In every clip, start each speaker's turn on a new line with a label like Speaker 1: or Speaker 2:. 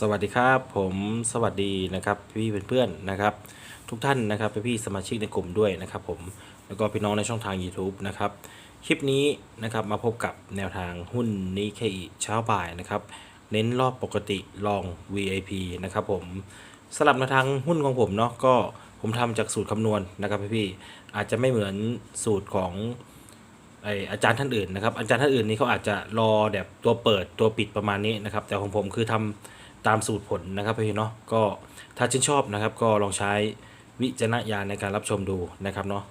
Speaker 1: สวัสดีครับ ผมสวัสดีนะครับพี่เพื่อนๆนะครับ ทุกท่านนะครับพี่สมาชิกในกลุ่มด้วยนะครับ ผมแล้วก็พี่น้องในช่องทาง YouTube นะครับคลิปนี้นะครับมาพบกับแนวทางหุ้นนิเคอิเช้าบ่ายนะครับ เน้นรอบปกติลอง VIP นะครับ ผมสลับแนวทางหุ้นของผมเนาะก็ผมทำจากสูตรคำนวณนะครับพี่อาจจะไม่เหมือนสูตรของไออาจารย์ท่านอื่นนะครับอาจารย์ท่านอื่นนี่เขาอาจจะรอแบบตัวเปิดตัวปิดประมาณนี้นะครับ แต่ของผมคือทำ ตามสูตรผลนะครับพี่เนาะก็ถ้าชื่นชอบนะครับ ก็ลองใช้วิจารณญาณในการรับชมดูนะครับเนาะ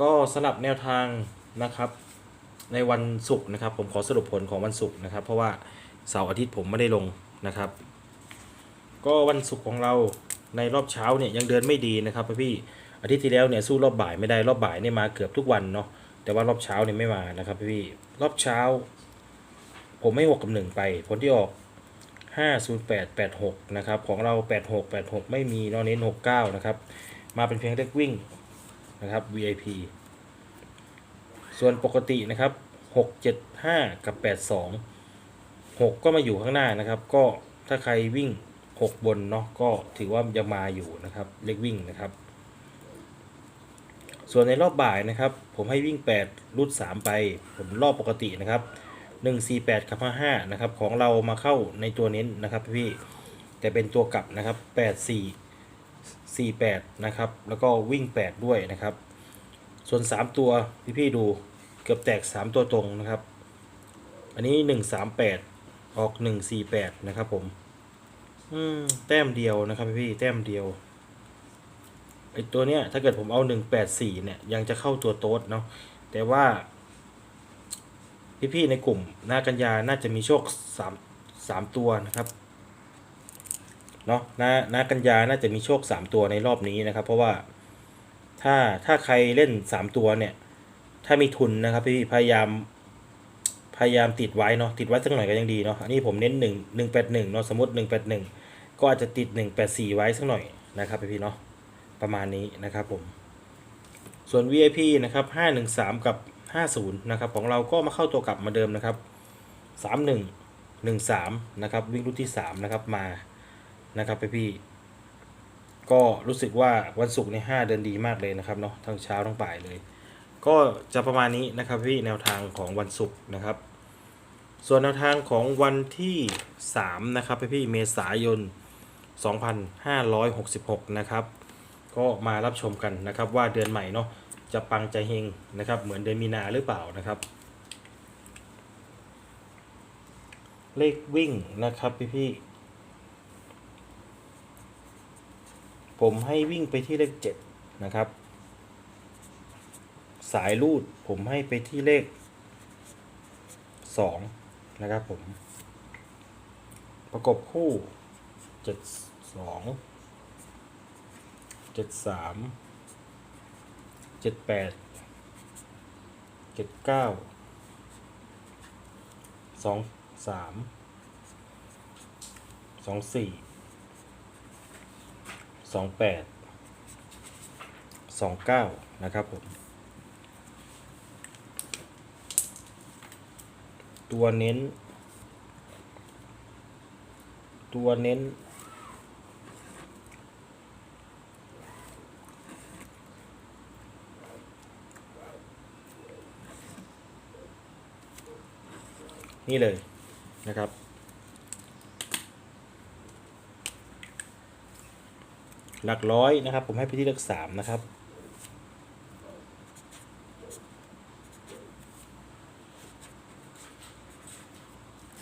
Speaker 1: ก็สำหรับแนวทางนะครับ ในวันศุกร์นะครับ ผมขอสรุปผลของวันศุกร์นะครับ เพราะว่าเสาร์อาทิตย์ผมไม่ได้ลงนะครับ ก็วันศุกร์ของเราในรอบเช้าเนี่ยยังเดินไม่ดีนะครับพี่อาทิตย์ที่แล้วเนี่ยสู้รอบบ่ายไม่ได้รอบบ่ายเนี่ยมาเกือบทุกวันเนาะแต่ว่ารอบเช้าเนี่ยไม่มานะครับพี่รอบเช้า ผมไม่หกกับหนึ่งไปผลที่ออก 50886 นะครับ ของเรา 8686 ไม่มีเนอะเน้น 69 นะครับ มาเป็นเพียงเลขวิ่งนะครับ VIP ส่วนปกตินะครับ 675 กับ 82 6 ก็มาอยู่ข้างหน้านะครับ ก็ถ้าใครวิ่ง 6 บนเนาะก็ถือว่ายังมาอยู่นะครับ เลขวิ่งนะครับ ส่วนในรอบบ่ายนะครับ ผมให้วิ่ง 8รุด3 ไป ผมรอบปกตินะครับ 148กับ55นะครับของเรามาเข้าในตัวเน้นนะครับพี่แต่เป็นตัวกลับนะครับ84 48นะครับแล้วก็วิ่ง 8 ด้วยนะครับส่วน 3 ตัวพี่พี่ดูเกือบแตก 3 ตัวตรงนะครับ อันนี้ 138 ออก 148 นะครับผมอืมแต้มเดียวนะครับพี่พี่แต้มเดียวไอตัวเนี้ยถ้าเกิดผมเอา 184 เนี่ยยังจะเข้าตัวโต๊ดเนาะแต่ว่า พี่ๆในกลุ่มหน้ากันยาน่าจะมีโชค3 3ตัวนะครับเนาะหน้าหน้ากันยาน่าจะมีโชค3ตัวในรอบนี้นะครับ เพราะว่าถ้าถ้าใครเล่น3ตัวเนี่ย ถ้ามีทุนนะครับพี่พยายามพยายามติดไว้เนาะติดไว้สักหน่อยก็ยังดีเนาะอันนี้ผมเน้น1 181เนาะสมมติ181ก็อาจจะติด184ไว้สักหน่อยนะครับพี่ๆเนาะประมาณนี้นะครับผมส่วน VIP นะครับ 513 กับ 50นะครับของเราก็มาเข้าตัวกลับมาเดิมนะครับ 31 13นะครับวิ่งรุ่นที่3นะครับมานะครับพี่พี่ก็รู้สึกว่าวันศุกร์ใน5เดินดีมากเลยนะครับเนาะทั้งเช้าทั้งบ่ายเลย ก็จะประมาณนี้นะครับพี่แนวทางของวันศุกร์นะครับ ส่วนแนวทางของวันที่3นะครับพี่พี่เมษายน 2566 นะครับ ก็มารับชมกันนะครับว่าเดือนใหม่เนาะ จะปังใจเฮงนะครับ เหมือนเดือนมีนาหรือเปล่านะครับ เลขวิ่งนะครับพี่พี่ผมให้วิ่งไปที่เลขเจ็ดนะครับ สายรูดผมให้ไปที่เลขสองนะครับผม ประกบคู่เจ็ดสองเจ็ดสาม เจ็ดแปดเจ็ดเก้าสองสามสองสี่สองแปดสองเก้านะครับผม ตัวเน้น ตัวเน้น นี่เลยนะครับ หลักร้อยนะครับ ผมให้ไปที่เลขสามนะครับ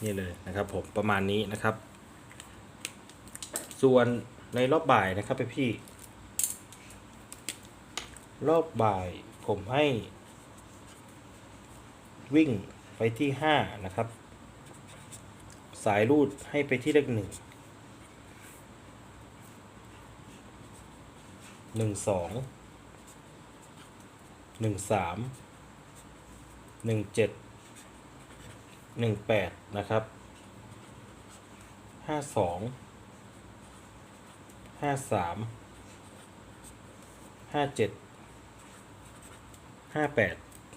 Speaker 1: นี่เลยนะครับผมประมาณนี้นะครับ ส่วนในรอบบ่ายนะครับไปพี่ รอบบ่ายผมให้วิ่ง ไปที่ห้านะครับ สายรูดให้ไปที่เลขหนึ่งหนึ่งสองหนึ่งสามหนึ่งเจ็ดหนึ่งแปดนะครับห้าสองห้าสามห้าเจ็ดห้าแปด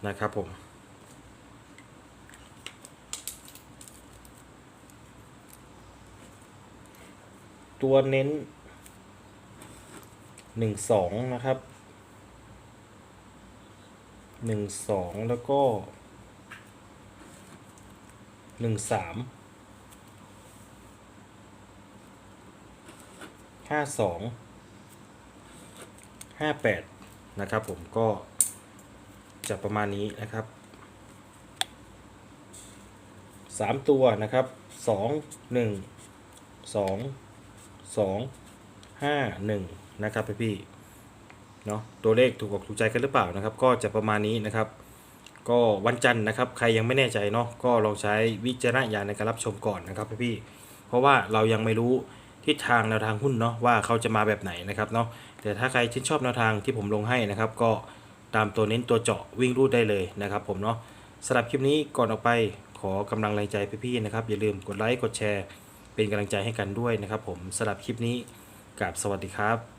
Speaker 1: นะครับผม ตัวเน้นหนึ่งสองนะครับหนึ่งสองแล้วก็หนึ่งสามห้าสองห้าแปดนะครับผมก็จะประมาณนี้นะครับสามตัวนะครับสองหนึ่งสอง สองห้าหนึ่งนะครับพี่พี่เนาะตัวเลขถูกอกถูกใจกันหรือเปล่านะครับ ก็จะประมาณนี้นะครับ ก็วันจันทร์นะครับ ใครยังไม่แน่ใจเนาะก็ลองใช้วิจารณญาณในการรับชมก่อนนะครับพี่พี่เพราะว่าเรายังไม่รู้ทิศทางแนวทางหุ้นเนาะว่าเขาจะมาแบบไหนนะครับเนาะแต่ถ้าใครชื่นชอบแนวทางที่ผมลงให้นะครับ ก็ตามตัวเน้นตัวเจาะวิ่งรูดได้เลยนะครับ ผมเนาะสำหรับคลิปนี้ก่อนออกไปขอกำลังแรงใจพี่ๆนะครับ อย่าลืมกดไลค์กดแชร์ เป็นกำลังใจให้กันด้วยนะครับผมสำหรับคลิปนี้กับสวัสดีครับ